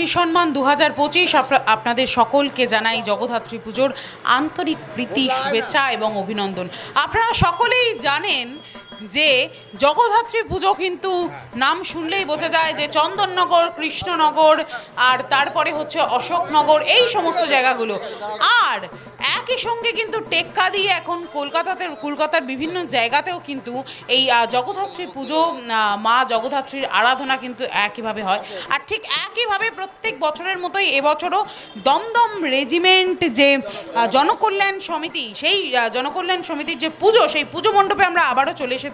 শ্রী সম্মান দু হাজার পঁচিশ আপনাদের সকলকে জানাই জগদ্ধাত্রী পুজোর আন্তরিক প্রীতি, শুভেচ্ছা এবং অভিনন্দন। আপনারা সকলেই জানেন যে জগদ্ধাত্রী পুজো কিন্তু নাম শুনলেই বোঝা যায় যে চন্দননগর, কৃষ্ণনগর আর তারপরে হচ্ছে অশোকনগর, এই সমস্ত জায়গাগুলো। আর একই সঙ্গে কিন্তু টেক্কা দিয়ে এখন কলকাতাতে, কলকাতার বিভিন্ন জায়গাতেও কিন্তু এই জগদ্ধাত্রী পুজো মা জগদ্ধাত্রীর আরাধনা কিন্তু একইভাবে হয়। আর ঠিক একইভাবে প্রত্যেক বছরের মতোই এবছরও দমদম রেজিমেন্ট যে জনকল্যাণ সমিতি, সেই জনকল্যাণ সমিতির যে পুজো, সেই পুজো মণ্ডপে আমরা আবারও চলে এসেছি।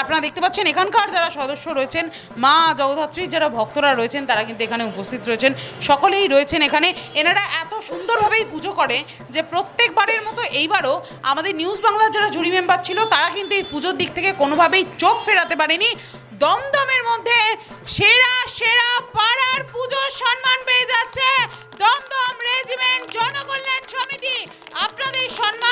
আপনারা দেখতে পাচ্ছেন, এখানকার যারা সদস্য রয়েছেন, মা জগদ্ধাত্রীর যারা ভক্তরা রয়েছেন, তারা কিন্তু এখানে উপস্থিত রয়েছেন। সকলেই রয়েছেন এখানে। এনারা এত সুন্দরভাবেই পুজো করে যে প্রত্যেকবারের মতো এইবারও আমাদের নিউজ বাংলার যারা জুরি মেম্বার ছিল, তারা কিন্তু এই পুজোর দিক থেকে কোনোভাবেই চোখ ফেরাতে পারেনি। দমদমের মধ্যে সেরা সেরা পাড়ার পুজোর সম্মান পেয়ে যাচ্ছে দমদম রেজিমেন্ট জনকল্যাণ সমিতি। আপনাদের সম্মান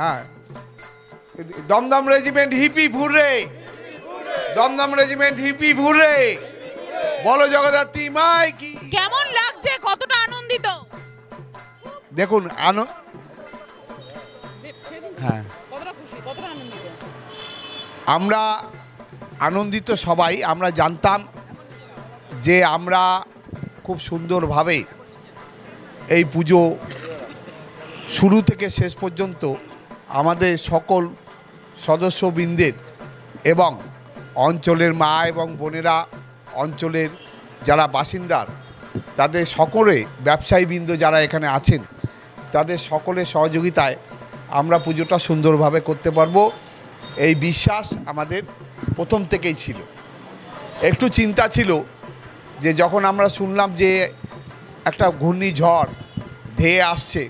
হ্যাঁ। Dumdum regiment hip hip hurray. Dumdum regiment hip hip hurray. বলো জগদ্ধাত্রী মাই কি? কেমন লাগছে? কতটা আনন্দিত? দেখুন আনো হ্যাঁ। আমরা আনন্দিত সবাই। আমরা জানতাম যে আমরা খুব সুন্দরভাবে এই পুজো শুরু থেকে শেষ পর্যন্ত আমাদের সকল সদস্যবৃন্দের এবং অঞ্চলের মা এবং বোনেরা, অঞ্চলের যারা বাসিন্দার, তাদের সকলে ব্যবসায়ীবৃন্দ যারা এখানে আছেন, তাদের সকলের সহযোগিতায় আমরা পুজোটা সুন্দরভাবে করতে পারব। এই বিশ্বাস আমাদের প্রথম থেকেই ছিল। একটু চিন্তা ছিল যে যখন আমরা শুনলাম যে একটা ঘূর্ণিঝড় ধেয়ে আসছে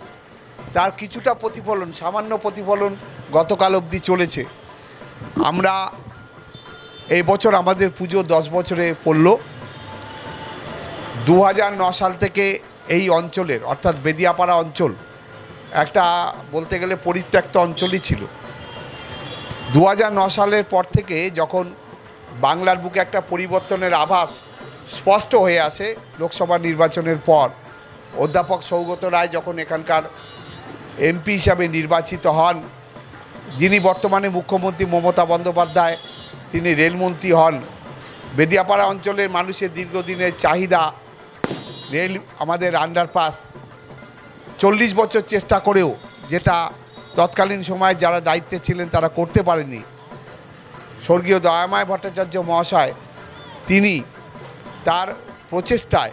তার কিছুটা প্রতিফলন, সামান্য প্রতিফলন গতকাল অবধি চলেছে। আমরা এই বছর আমাদের পুজো দশ বছরে পড়ল। দু সাল থেকে এই অঞ্চলের, অর্থাৎ বেদিয়াপাড়া অঞ্চল, একটা বলতে গেলে পরিত্যক্ত অঞ্চলই ছিল। দু সালের পর থেকে যখন বাংলার বুকে একটা পরিবর্তনের আভাস স্পষ্ট হয়ে আসে লোকসভা নির্বাচনের পর, অধ্যাপক সৌগত রায় যখন এখানকার এমপি হিসাবে নির্বাচিত হন। যিনি বর্তমানে মুখ্যমন্ত্রী মমতা বন্দ্যোপাধ্যায়, তিনি রেলমন্ত্রী হন। বেদিয়াপাড়া অঞ্চলের মানুষের দীর্ঘদিনের চাহিদা, রেল আমাদের আন্ডারপাস চল্লিশ বছর চেষ্টা করেও যেটা তৎকালীন সময়ে যারা দায়িত্বে ছিলেন তারা করতে পারেনি স্বর্গীয় দয়াময় ভট্টাচার্য মহাশয়, তিনি তার প্রচেষ্টায়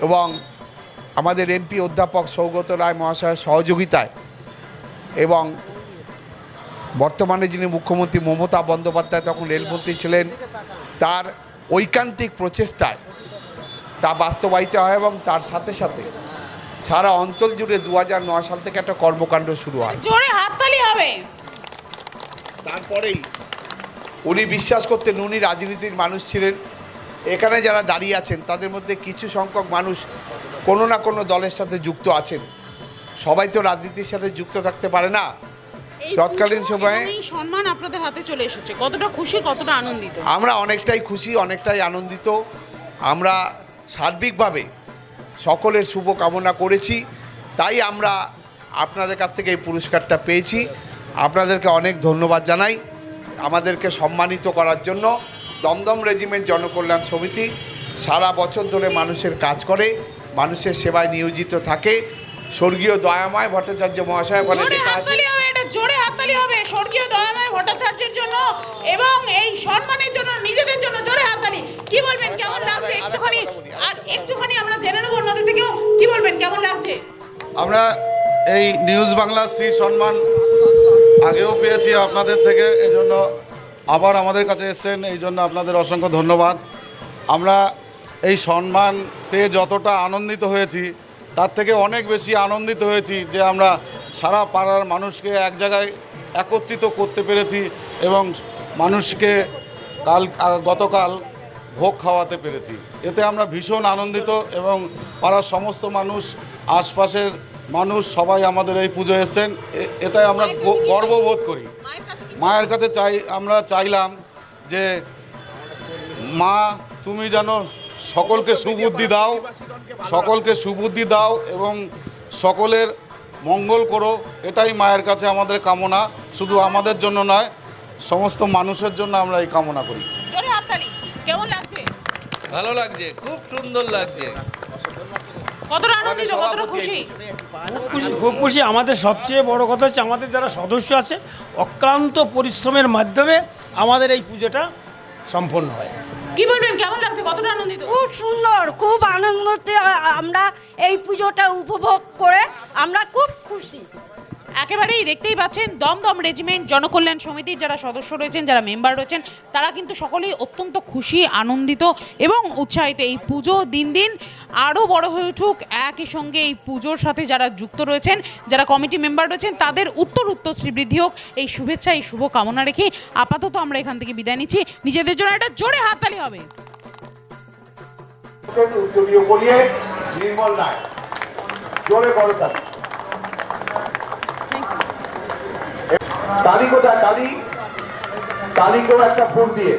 এবং আমাদের এমপি অধ্যাপক সৌগত রায় মহাশয়ের সহযোগিতায় এবং বর্তমানে যিনি মুখ্যমন্ত্রী মমতা বন্দ্যোপাধ্যায় তখন রেলমন্ত্রী ছিলেন তার ঐকান্তিক প্রচেষ্টায় তা বাস্তবায়িত হয় এবং তার সাথে সাথে সারা অঞ্চল জুড়ে দু নয় সাল থেকে একটা কর্মকাণ্ড শুরু হয়। জোরে হাততালি হবে। তারপরেই উনি বিশ্বাস করতেন উনি রাজনীতির মানুষ ছিলেন এখানে যারা দাঁড়িয়ে আছেন তাদের মধ্যে কিছু সংখ্যক মানুষ কোনো না কোনো দলের সাথে যুক্ত আছেন। সবাই তো রাজনীতির সাথে যুক্ত থাকতে পারে না। তৎকালীন সময়ে- সম্মান আপনাদের হাতে চলে এসেছে। কতটা খুশি কতটা আনন্দিত? আমরা অনেকটাই খুশি অনেকটাই আনন্দিত। আমরা সার্বিকভাবে সকলের শুভ কামনা করেছি। তাই আমরা আপনাদের কাছ থেকে এই পুরস্কারটা পেয়েছি। আপনাদেরকে অনেক ধন্যবাদ জানাই। আমাদেরকে সম্মানিত করার জন্য দমদম রেজিমেন্ট জনকল্যাণ সমিতি সারা বছর ধরে মানুষের কাজ করে মানুষের সেবায় নিয়োজিত থাকে। স্বর্গীয় দয়াময় ভট্টাচার্য মহাশয় ওখানে জোরে হাততালি হবে এটা জোরে হাততালি হবে। স্বর্গীয় দয়াময় ভট্টাচার্যের জন্য এবং এই সম্মানের জন্য নিজেদের জন্য জোরে হাততালি। কি বলবেন কেমন লাগছে? একটুখানি আর একটুখানি আমরা জেনে নেব অন্যদের থেকেও। কি বলবেন কেমন লাগছে? আমরা এই নিউজ বাংলা শ্রী সম্মান আগেও পেয়েছি আপনাদের থেকে এই জন্য আবার আমাদের কাছে এসেছেন এই জন্য আপনাদের অসংখ্য ধন্যবাদ। আমরা এই সম্মান পেয়ে যতটা আনন্দিত হয়েছি তার থেকে অনেক বেশি আনন্দিত হয়েছি যে আমরা সারা পাড়ার মানুষকে এক জায়গায় একত্রিত করতে পেরেছি এবং মানুষকে কাল গতকাল ভোগ খাওয়াতে পেরেছি। এতে আমরা ভীষণ আনন্দিত এবং পাড়ার সমস্ত মানুষ আশপাশের মানুষ সবাই আমাদের এই পুজো এসেছেন। এটাই আমরা গর্ববোধ করি। মায়ের কাছে চাই আমরা চাইলাম যে মা তুমি যেন সকলকে সুবুদ্ধি দাও সকলকে সুবুদ্ধি দাও এবং সকলের মঙ্গল করো। এটাই মায়ের কাছে আমাদের কামনা শুধু আমাদের জন্য নয় সমস্ত মানুষের জন্য আমরা এই কামনা করি। জোরে হাততালি কেমন লাগছে? ভালো লাগছে খুব সুন্দর লাগছে। কতটা আনন্দিত কতটা খুশি? খুব খুশি খুব খুশি। আমাদের সবচেয়ে বড় কথা হচ্ছে আমাদের যারা সদস্য আছে অক্লান্ত পরিশ্রমের মাধ্যমে আমাদের এই পুজোটা সম্পন্ন হয়। কি বলবেন কেমন লাগছে? কতটা আনন্দিত? খুব সুন্দর খুব আনন্দতে আমরা এই পুজোটা উপভোগ করে আমরা খুব খুশি। একেবারেই দেখতেই পাচ্ছেন দমদম রেজিমেন্ট জনকল্যাণ সমিতির যারা সদস্য রয়েছেন, যারা মেম্বার রয়েছেন, তারা কিন্তু সকলেই অত্যন্ত খুশি, আনন্দিত এবং উৎসাহিত। এই পুজো দিন দিন আরও বড় হয়ে উঠুক। একই সঙ্গে এই পুজোর সাথে যারা যুক্ত রয়েছেন, যারা কমিটি মেম্বার রয়েছেন, তাদের উত্তর উত্তর শ্রীবৃদ্ধি হোক। এই শুভেচ্ছা, এই শুভ কামনা রেখে আপাতত আমরা এখান থেকে বিদায় নিচ্ছি। নিজেদের জন্য একটা জোরে হাততালি হবে। জোরে তালি কোথায় তালি তালিকেও একটা ফুল দিয়ে।